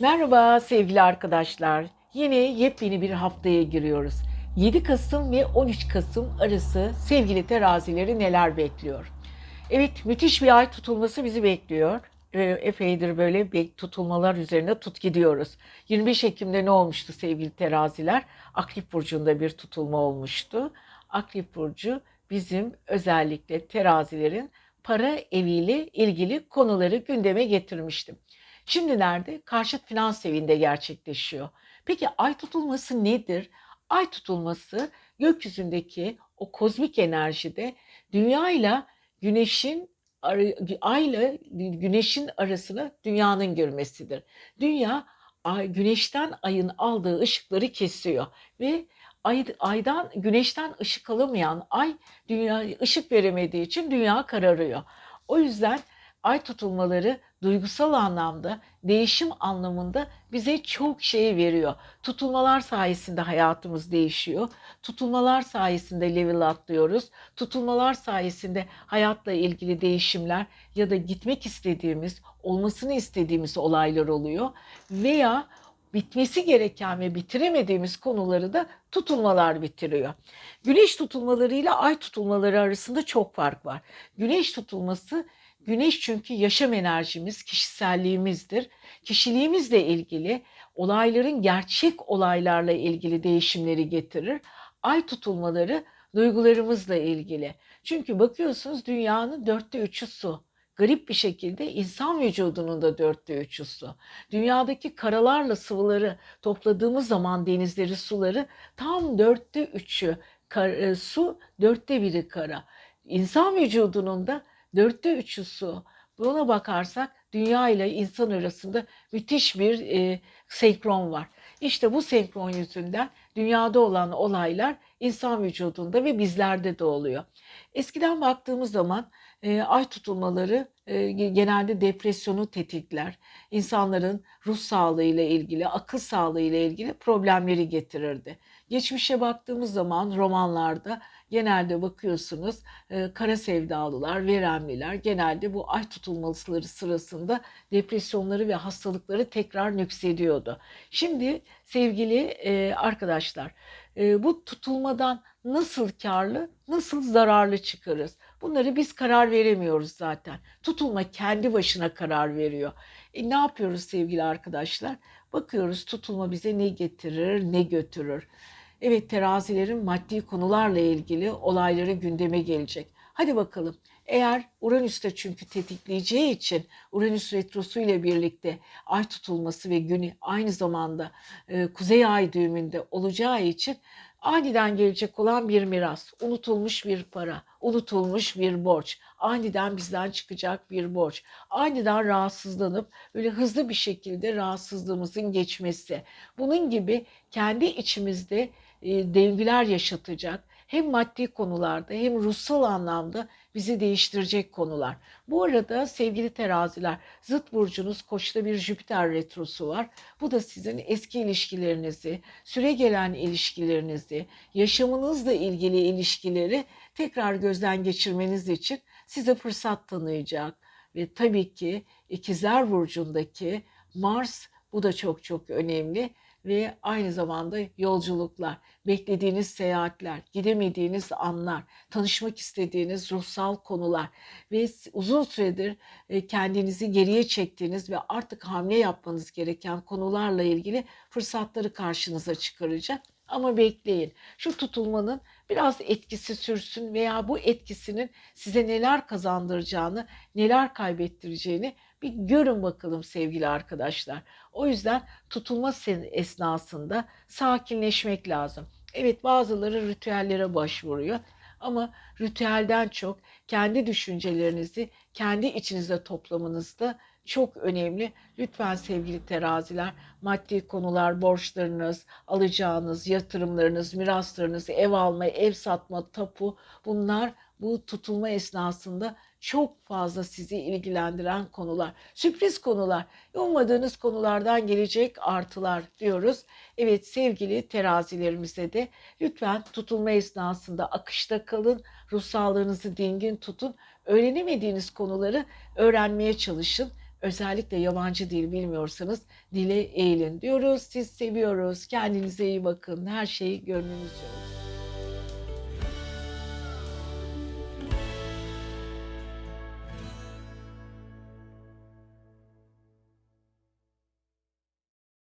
Merhaba sevgili arkadaşlar. Yine yepyeni bir haftaya giriyoruz. 7 Kasım ve 13 Kasım arası sevgili terazileri neler bekliyor? Evet müthiş bir ay tutulması bizi bekliyor. Ee, Epeydir böyle tutulmalar üzerine tut gidiyoruz. 25 Ekim'de ne olmuştu sevgili teraziler? Akrep Burcu'nda bir tutulma olmuştu. Akrep Burcu bizim özellikle terazilerin para eviyle ilgili konuları gündeme getirmişti. Şimdi nerede? Karşıt finans evinde gerçekleşiyor. Peki ay tutulması nedir? Ay tutulması gökyüzündeki o kozmik enerjide dünya ile güneşin ayla güneşin arasına dünyanın girmesidir. Dünya ay, güneşten ayın aldığı ışıkları kesiyor ve ay, aydan güneşten ışık alamayan ay dünya ışık veremediği için dünya kararıyor. O yüzden ay tutulmaları duygusal anlamda, değişim anlamında bize çok şey veriyor. Tutulmalar sayesinde hayatımız değişiyor. Tutulmalar sayesinde level atlıyoruz. Tutulmalar sayesinde hayatla ilgili değişimler ya da gitmek istediğimiz, olmasını istediğimiz olaylar oluyor. Veya bitmesi gereken ve bitiremediğimiz konuları da tutulmalar bitiriyor. Güneş tutulmalarıyla ay tutulmaları arasında çok fark var. Güneş tutulması Güneş çünkü yaşam enerjimiz, kişiselliğimizdir. Kişiliğimizle ilgili olayların gerçek olaylarla ilgili değişimleri getirir. Ay tutulmaları duygularımızla ilgili. Çünkü bakıyorsunuz dünyanın dörtte üçü su. Garip bir şekilde insan vücudunun da dörtte üçü su. Dünyadaki karalarla sıvıları topladığımız zaman denizleri, suları tam dörtte üçü kar, e, su, dörtte biri kara. İnsan vücudunun da dörtte üçü su. Buna bakarsak dünya ile insan arasında müthiş bir e, senkron var. İşte bu senkron yüzünden dünyada olan olaylar insan vücudunda ve bizlerde de oluyor. Eskiden baktığımız zaman e, ay tutulmaları e, genelde depresyonu tetikler. İnsanların ruh sağlığı ile ilgili, akıl sağlığı ile ilgili problemleri getirirdi. Geçmişe baktığımız zaman romanlarda genelde bakıyorsunuz e, kara sevdalılar, veremliler genelde bu ay tutulmaları sırasında depresyonları ve hastalıkları tekrar nüksediyordu. Şimdi sevgili e, arkadaşlar e, bu tutulmadan nasıl karlı, nasıl zararlı çıkarız? Bunları biz karar veremiyoruz zaten. Tutulma kendi başına karar veriyor. E, ne yapıyoruz sevgili arkadaşlar? Bakıyoruz tutulma bize ne getirir, ne götürür. Evet terazilerin maddi konularla ilgili olayları gündeme gelecek. Hadi bakalım. Eğer Uranüs'te çünkü tetikleyeceği için Uranüs retrosu ile birlikte ay tutulması ve günü aynı zamanda e, kuzey ay düğümünde olacağı için aniden gelecek olan bir miras, unutulmuş bir para, unutulmuş bir borç, aniden bizden çıkacak bir borç, aniden rahatsızlanıp böyle hızlı bir şekilde rahatsızlığımızın geçmesi. Bunun gibi kendi içimizde döngüler yaşatacak hem maddi konularda hem ruhsal anlamda bizi değiştirecek konular. Bu arada sevgili teraziler zıt burcunuz koçta bir Jüpiter retrosu var. Bu da sizin eski ilişkilerinizi, süre gelen ilişkilerinizi, yaşamınızla ilgili ilişkileri tekrar gözden geçirmeniz için size fırsat tanıyacak. Ve tabii ki ikizler burcundaki Mars bu da çok çok önemli ve aynı zamanda yolculuklar, beklediğiniz seyahatler, gidemediğiniz anlar, tanışmak istediğiniz ruhsal konular ve uzun süredir e, kendinizi geriye çektiğiniz ve artık hamle yapmanız gereken konularla ilgili fırsatları karşınıza çıkaracak. Ama bekleyin. Şu tutulmanın biraz etkisi sürsün veya bu etkisinin size neler kazandıracağını, neler kaybettireceğini bir görün bakalım sevgili arkadaşlar. O yüzden tutulma esnasında sakinleşmek lazım. Evet bazıları ritüellere başvuruyor ama ritüelden çok kendi düşüncelerinizi kendi içinizde toplamanızda çok önemli. Lütfen sevgili teraziler maddi konular, borçlarınız, alacağınız, yatırımlarınız, miraslarınız, ev alma, ev satma, tapu bunlar bu tutulma esnasında çok fazla sizi ilgilendiren konular. Sürpriz konular, ummadığınız konulardan gelecek artılar diyoruz. Evet sevgili terazilerimize de lütfen tutulma esnasında akışta kalın, ruh sağlığınızı dingin tutun. Öğrenemediğiniz konuları öğrenmeye çalışın Özellikle yabancı dil bilmiyorsanız dile eğilin diyoruz. Siz seviyoruz. Kendinize iyi bakın. Her şey gönlünüzce olsun.